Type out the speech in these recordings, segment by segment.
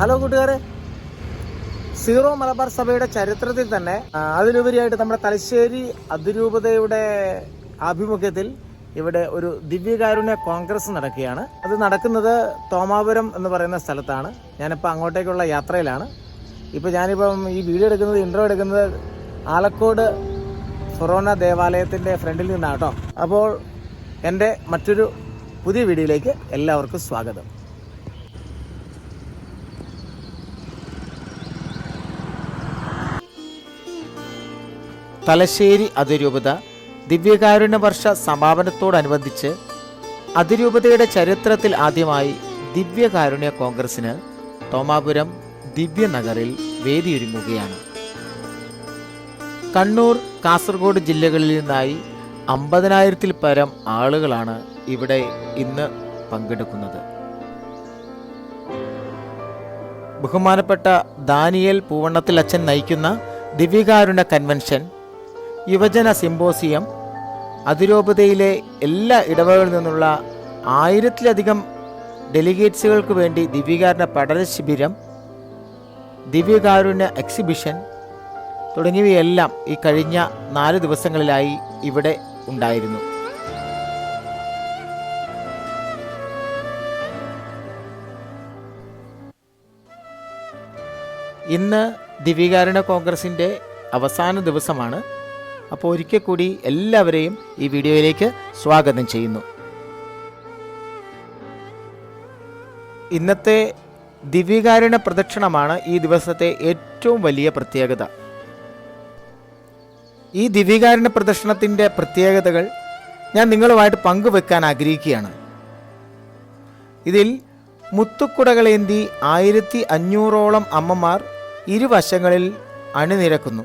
Hello കൂട്ടുകാരെ. Zero Malabar സഭയുടെ ചരിത്രത്തിൽ തന്നെ അതിലുപരിയായിട്ട് നമ്മുടെ തലശ്ശേരി അതിരൂപതയുടെ ആഭിമുഖ്യത്തിൽ ഇവിടെ ഒരു ദിവ്യകാരുണ്യ കോൺഗ്രസ് നടക്കുകയാണ്. അത് നടക്കുന്നത് തോമാപുരം എന്ന് പറയുന്ന സ്ഥലത്താണ്. ഞാനിപ്പോൾ അങ്ങോട്ടേക്കുള്ള യാത്രയിലാണ്. ഇപ്പോൾ ഞാനിപ്പം ഈ വീഡിയോ എടുക്കുന്നത് ഇൻട്രോ എടുക്കുന്നത് ആലക്കോട് ഫൊറോന ദേവാലയത്തിന്റെ ഫ്രണ്ടിൽ നിന്നാണ് കേട്ടോ. അപ്പോൾ എന്റെ മറ്റൊരു പുതിയ വീഡിയോയിലേക്ക് എല്ലാവർക്കും സ്വാഗതം. തലശ്ശേരി അതിരൂപത ദിവ്യകാരുണ്യ വർഷ സമാപനത്തോടനുബന്ധിച്ച് അതിരൂപതയുടെ ചരിത്രത്തിൽ ആദ്യമായി ദിവ്യകാരുണ്യ കോൺഗ്രസിന് തോമാപുരം ദിവ്യനഗറിൽ വേദിയൊരുങ്ങുകയാണ്. കണ്ണൂർ കാസർഗോഡ് ജില്ലകളിൽ നിന്നായി അമ്പതിനായിരത്തിൽ പരം ആളുകളാണ് ഇവിടെ ഇന്ന് പങ്കെടുക്കുന്നത്. ബഹുമാനപ്പെട്ട ദാനിയേൽ പൂവണ്ണത്തിൽ അച്ഛൻ നയിക്കുന്ന ദിവ്യകാരുണ്യ കൺവെൻഷൻ യുവജന സിംബോസിയം അതിരൂപതയിലെ എല്ലാ ഇടവകളിൽ നിന്നുള്ള ആയിരത്തിലധികം ഡെലിഗേറ്റ്സുകൾക്ക് വേണ്ടി ദിവ്യകാരുണ്യ പഠന ശിബിരം ദിവ്യകാരുണ്യ എക്സിബിഷൻ തുടങ്ങിയവയെല്ലാം ഈ കഴിഞ്ഞ നാല് ദിവസങ്ങളിലായി ഇവിടെ ഉണ്ടായിരുന്നു. ഇന്ന് ദിവ്യകാരുണ്യ കോൺഗ്രസിന്റെ അവസാന ദിവസമാണ്. അപ്പോൾ ഒരിക്കൽ കൂടി എല്ലാവരെയും ഈ വീഡിയോയിലേക്ക് സ്വാഗതം ചെയ്യുന്നു. ഇന്നത്തെ ദിവ്യകാരുണ പ്രദക്ഷിണമാണ് ഈ ദിവസത്തെ ഏറ്റവും വലിയ പ്രത്യേകത. ഈ ദിവ്യകാരുണ പ്രദക്ഷിണത്തിന്റെ പ്രത്യേകതകൾ ഞാൻ നിങ്ങളുമായിട്ട് പങ്കുവെക്കാൻ ആഗ്രഹിക്കുകയാണ്. ഇതിൽ മുത്തുക്കുടകളേന്തി ആയിരത്തി അഞ്ഞൂറോളം അമ്മമാർ ഇരുവശങ്ങളിൽ അണിനിരക്കുന്നു.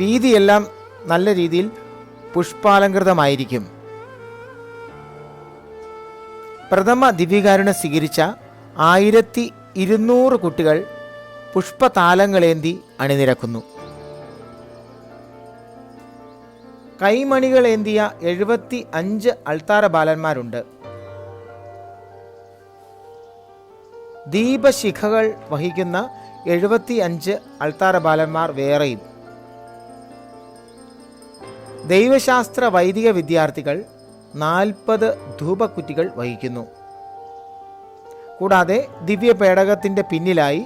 വീതിയെല്ലാം നല്ല രീതിയിൽ പുഷ്പാലങ്കൃതമായിരിക്കും പ്രഥമ ദിവ്യകാരുണ സ്വീകരിച്ച ആയിരത്തി ഇരുന്നൂറ് കുട്ടികൾ പുഷ്പതാലങ്ങളേന്തി അണിനിരക്കുന്നു. കൈമണികളേന്തിയ എഴുപത്തി അഞ്ച് അൾത്താര ബാലന്മാരുണ്ട്. ദീപശിഖകൾ വഹിക്കുന്ന എഴുപത്തി അഞ്ച് അൾത്താര ബാലന്മാർ വേറെയും. ദൈവശാസ്ത്ര വൈദിക വിദ്യാർത്ഥികൾ നാൽപ്പത് ധൂപക്കുറ്റികൾ വഹിക്കുന്നു. കൂടാതെ ദിവ്യ പേടകത്തിന്റെ പിന്നിലായി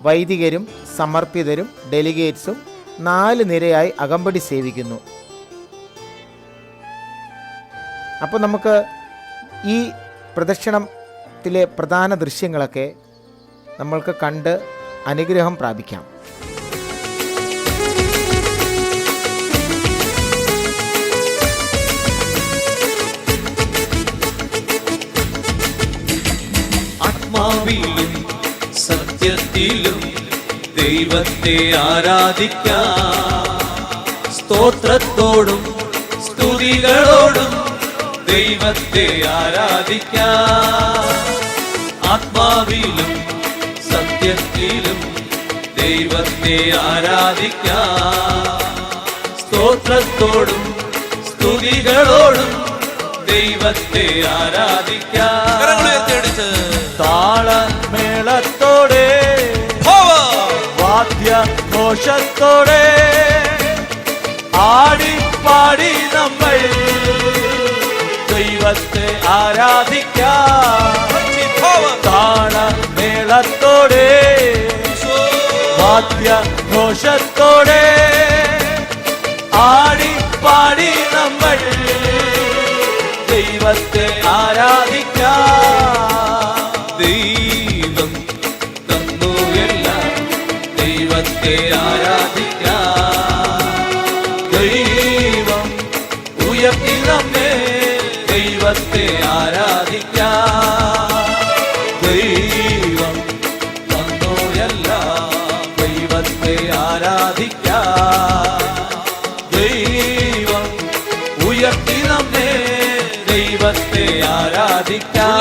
വൈദികരും സമർപ്പിതരും ഡെലിഗേറ്റ്സും നാല് നിരയായി അകമ്പടി സേവിക്കുന്നു. അപ്പോൾ നമുക്ക് ഈ പ്രദക്ഷിണത്തിലെ പ്രധാന ദൃശ്യങ്ങളൊക്കെ നമ്മൾക്ക് കണ്ട് അനുഗ്രഹം പ്രാപിക്കാം. ദൈവത്തെ ആരാധിക്കാം. സ്തോത്രത്തോടും സ്തുതികളോടും ദൈവത്തെ ആരാധിക്കാം. ആത്മാവിലും സത്യത്തിലും ദൈവത്തെ ആരാധിക്കാം. സ്തോത്രത്തോടും സ്തുതികളോടും ദൈവത്തെ ആരാധിക്കാം. താളമേളത്തോടെ വാദ്യഘോഷത്തോടെ ആടിപ്പാടി നമ്മൾ ദൈവത്തെ ആരാധിക്കാം താളമേളത്തോടെ വാദ്യഘോഷത്തോടെ ആടിപ്പാടി ദൈവത്തെ ആരാധിക്കാം ദൈവം ഉയർത്തി നമ്മെ ദൈവത്തെ ആരാധിക്കാം ദൈവം തന്നു എല്ലാം ദൈവത്തെ ആരാധിക്കാം ദൈവം ഉയർത്തി നമ്മെ ദൈവത്തെ ആരാധിക്കാം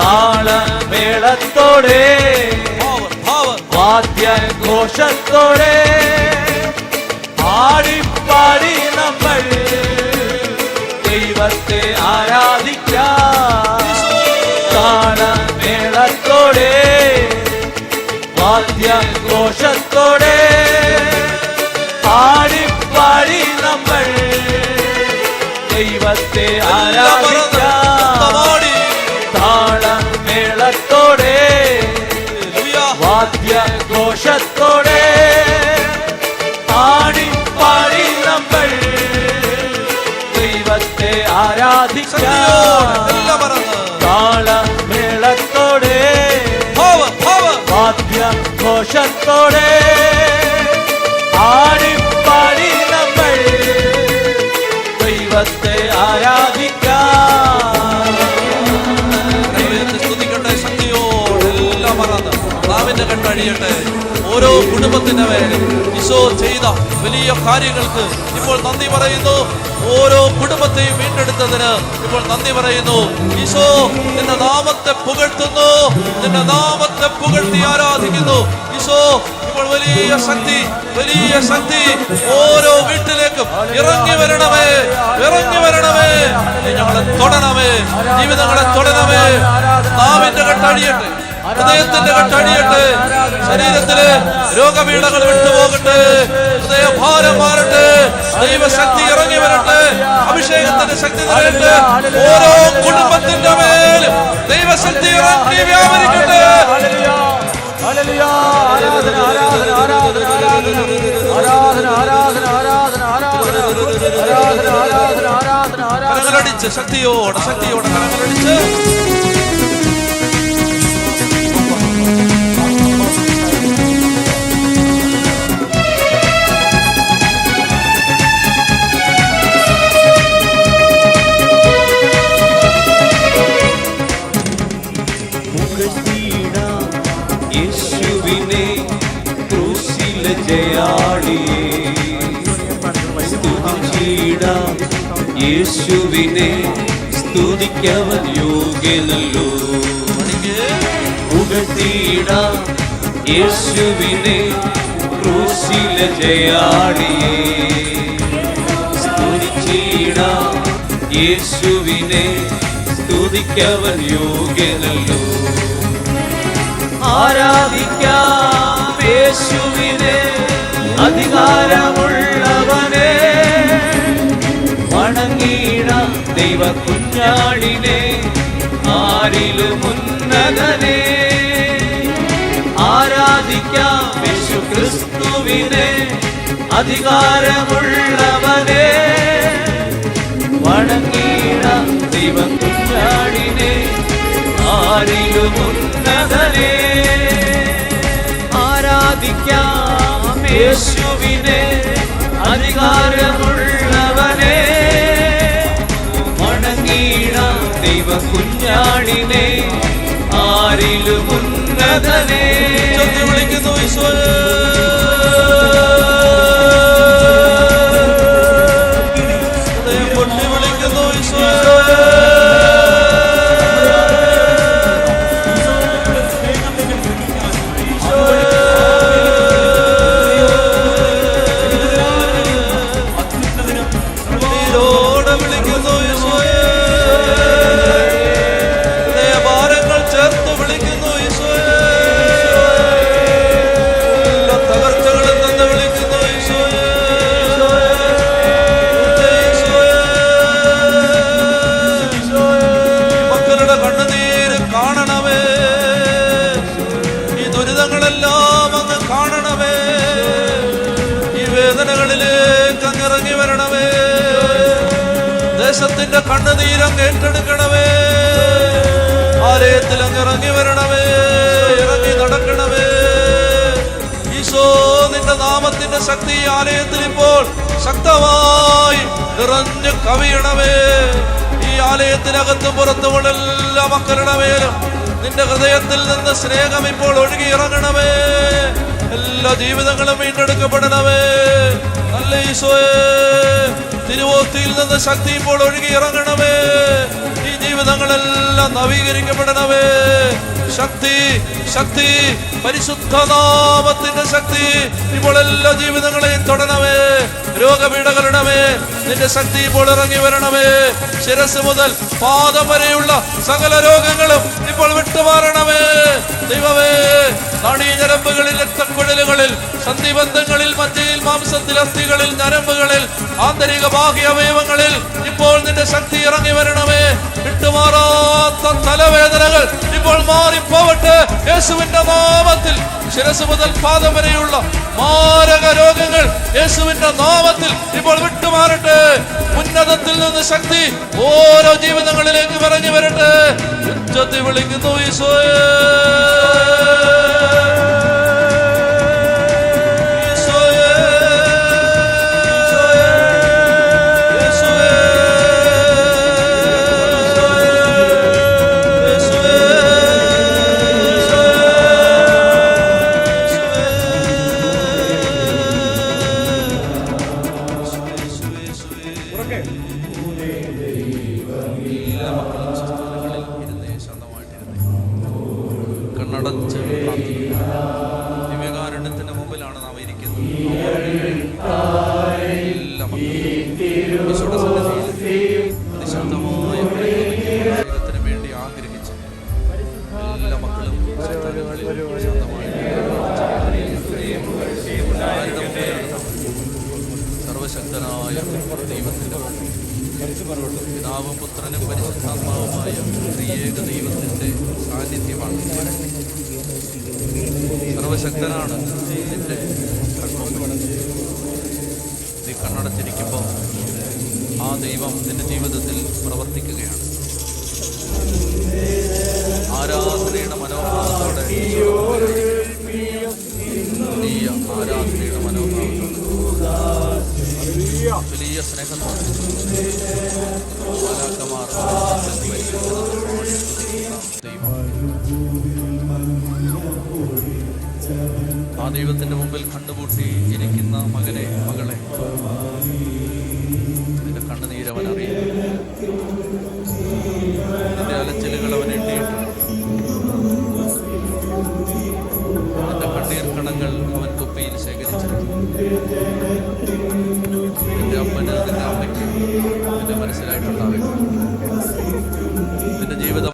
താളമേളത്തോടെ ഘോഷത്തോടെ ആടിപ്പാടി നമ്മൾ. ദൈവത്തെ ആരാധിക്കാം. വാദ്യ വാദ്യഘോഷത്തോടെ ആടിപ്പാടി നമ്മൾ. ദൈവത്തെ ആരാധിക്ക കണ്ടഴിയട്ടെ ഓരോ കുടുംബത്തിന്റെ മേലെ ഈശോ ചെയ്ത വലിയ കാര്യങ്ങൾക്ക് ഇപ്പോൾ നന്ദി പറയുന്നു. ഓരോ കുടുംബത്തെയും വീണ്ടെടുത്തതിന് ഇപ്പോൾ നന്ദി പറയുന്നു. ഈശോ നിന്റെ നാമത്തെ പുകഴ്ത്തുന്നു. നിന്റെ നാമത്തെ പുകഴ്ത്തി ആരാധിക്കുന്നു. ഈശോ ഇപ്പോൾ വലിയ ശക്തി വലിയ ശക്തി ഓരോ വീട്ടിലേക്കും ഇറങ്ങി വരണമേ ഇറങ്ങി വരണമേ. ഞങ്ങളെ തൊടണമേ ജീവിതങ്ങളെ തൊടണമേ. ഹൃദയത്തിന്റെ കെട്ടഴിയട്ടെ. ശരീരത്തിലെ രോഗപീഠകൾ വിട്ടുപോകട്ടെ. ഹൃദയഭാരം മാറട്ടെ. ദൈവശക്തി ഇറങ്ങി വരട്ടെ. അഭിഷേകത്തിന്റെ ശക്തി നിറയട്ടെ. ഓരോ കുടുംബത്തിന്റെ മേൽ ദൈവശക്തി ഇറങ്ങി വ്യാപരിക്കട്ടെ. ആരാധന ആരാധന ആരാധന ആരാധന. ആരാധന ആരാധന ആരാധന ആരാധന. ആരാധന ആരാധന ആരാധന ആരാധന. കരങ്ങളടിച്ച് ശക്തിയോടെ ശക്തിയോടെ കരങ്ങളടിച്ച് യേശുവിനെ സ്തുതിക്കവൻ യോഗ്യനല്ലോ. പുകഴ്ത്തിയിടാം യേശുവിനെ ക്രൂശില ജയാടിയേ സ്തുതിച്ചിടാം യേശുവിനെ സ്തുതിക്കവൻ യോഗ്യനല്ലോ. ആരാധിക്കാം യേശുവിനെ അധികാരമുള്ളവനെ தெய்வ குஞ்ஞாளினே ஆறிலு முன்னதனே ஆராதிக்காம் യേശു ക്രിസ്തുവിനെ അധികാരമുള്ളവനെ വണങ്ങിടാം ദൈവം കുഞ്ഞാടിനെ ആരിലും ഉന്നതനെ ആരാധിക്കാം യേശുവിനെ അധികാരമുള്ള വണങ്ങിടാം ദൈവ കുഞ്ഞാടിനെ ആരിലും ഉന്നതനെ വിളിക്കുന്നു ഈശോയെ. ദേശത്തിന്റെ കണ്ണുനീരം ഏറ്റെടുക്കണമേ. ആലയത്തിൽ അങ്ങ് ഇറങ്ങി വരണമേ. ഇറങ്ങി നടക്കണമേ. ഈശോ നിന്റെ നാമത്തിന്റെ ശക്തി ആലയത്തിൽ ഇപ്പോൾ ശക്തമായി നിറഞ്ഞു കവിയണമേ. ഈ ആലയത്തിനകത്തും പുറത്തുമുള്ള എല്ലാ മക്കളുടെ നിന്റെ ഹൃദയത്തിൽ നിന്ന് സ്നേഹം ഇപ്പോൾ ഒഴുകി ഇറങ്ങണമേ. എല്ലാ ജീവിതങ്ങളും വീണ്ടെടുക്കപ്പെടണമേ. നല്ല ഈശോയെ. തിരുവോത്തിയിൽ നിന്ന് ശക്തി ഇപ്പോൾ ഒഴുകി ഇറങ്ങണമേ. ഈ ജീവിതങ്ങളെല്ലാം നവീകരിക്കപ്പെടണമേ. ശക്തി ശക്തി പരിശുദ്ധനാമത്തിന്റെ ശക്തി ഇപ്പോൾ എല്ലാ ജീവിതങ്ങളെയും തൊടണമേ. രോഗപീഠകളിടമേ നിന്റെ ശക്തി ഇപ്പോൾ ഇറങ്ങി വരണമേ. ശിരസ് മുതൽ പാദം വരെയുള്ള സകല രോഗങ്ങളും ഇപ്പോൾ വിട്ടുമാറണമേ. ദൈവമേ നാടീ രക്തക്കുഴലുകളിൽ സന്ധിബന്ധങ്ങളിൽ മജ്ജയിൽ മാംസത്തിൽ അസ്ഥികളിൽ നരമ്പുകളിൽ ആന്തരിക ബാഹ്യ അവയവങ്ങളിൽ ഇപ്പോൾ നിന്റെ ശക്തി ഇറങ്ങി വരണമേ. വിട്ടുമാറാത്ത തലവേദനകൾ ഇപ്പോൾ മാറിപ്പോവട്ടെ യേശുവിന്റെ നാമത്തിൽ. ശിരസ് മുതൽ പാദം വരെയുള്ള മാരക രോഗങ്ങൾ യേശുവിന്റെ നാമത്തിൽ ഇപ്പോൾ വിട്ടുമാറട്ടെ. ഉന്നതത്തിൽ നിന്ന് ശക്തി ഓരോ ജീവിതങ്ങളിലേക്ക് പറഞ്ഞു വരട്ടെ. ഉച്ചത്തിൽ വിളിക്കുന്നു ഈശോയേ. പിതാവും പരിശുദ്ധാത്മാവുമായ ത്രിയേക ദൈവത്തിന്റെ സാന്നിധ്യമാണ്. സർവശക്തനാണ് നിന്റെ നീ കണ്ണടച്ചിരിക്കുമ്പോൾ ആ ദൈവം നിന്റെ ജീവിതത്തിൽ പ്രവർത്തിക്കുകയാണ്. ആരാധനയുടെ മനോഭാവത്തോടെ ആരാധനയുടെ മനോഭാവത്തോടെ. വലിയ സ്നേഹത്തോടെ. ആ ദൈവത്തിന്റെ മുമ്പിൽ കണ്ടുപൂട്ടി ഇരിക്കുന്ന മകനെ മകളെ. നിന്റെ കണ്ണുനീരവൻ അറിയും. നിന്റെ അലച്ചിലുകൾ അവൻ എണ്ണിയിട്ടുണ്ട്. നിന്റെ കണ്ണീർ കണങ്ങൾ അവൻ കുപ്പിയിൽ ശേഖരിച്ചിട്ടുണ്ട്. നിന്റെ അപ്പന് നിന്റെ അമ്മയ്ക്ക് നിന്റെ മനസ്സിലായിട്ടുണ്ടാവില്ല.